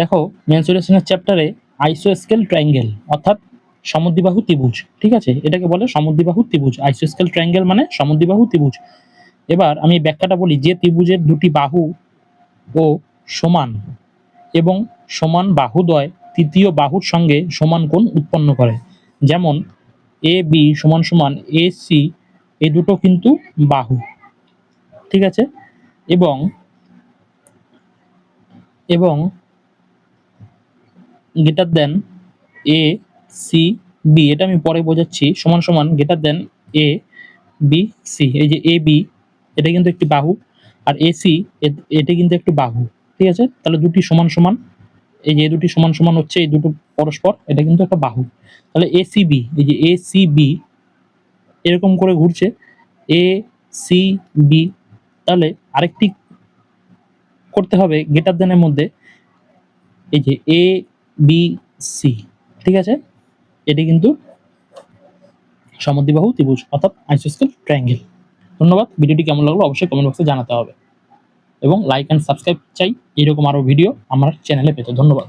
দেখো মেনসুরেশনের চ্যাপ্টারে আইসো স্কেল ট্রায়াঙ্গেল অর্থাৎ সমদ্বিবাহু ত্রিভুজ, ঠিক আছে? এটাকে বলে সমদ্বিবাহু ত্রিভুজ। আইসো স্কেল ট্রায়াঙ্গেল মানে সমদ্বিবাহু ত্রিভুজ। এবার আমি ব্যাখ্যাটা বলি, যে ত্রিভুজের দুটি বাহু ও সমান এবং সমান বাহুদ্বয়, তৃতীয় বাহুর সঙ্গে সমান কোণ উৎপন্ন করে। যেমন এ বি সমান সমান এ সি এই দুটো কিন্তু বাহু, ঠিক আছে? এবং এবং গেটার দেন এ সি বি এটা আমি পরে বোঝাচ্ছি। সমান সমান গেটার দেন এ বি সি এই যে এ বি এটা কিন্তু একটি বাহু। আর এ সি এটা কিন্তু একটু বাহু। ঠিক আছে? তাহলে দুটি সমান সমান, এই যে দুটি সমান সমান হচ্ছে এই দুটো পরস্পর, এটা কিন্তু একটা বাহু। তাহলে এ সি বি এই যে এ সি বি এরকম করে ঘুরছে। এ সি বি তাহলে আরেকটি করতে হবে গেটার দেনের মধ্যে। এই যে এ বি সি ঠিক আছে? এটি কিন্তু সমদ্বিবাহু ত্রিভুজ অর্থাৎ আইসোস্কেল ট্রায়াঙ্গেল ধন্যবাদ। ভিডিওটি কেমন লাগল অবশ্যই কমেন্ট বক্সে জানাতে হবে। এবং লাইক অ্যান্ড সাবস্ক্রাইব চাই, এরকম আরও ভিডিও আমার চ্যানেলে পেতে। ধন্যবাদ।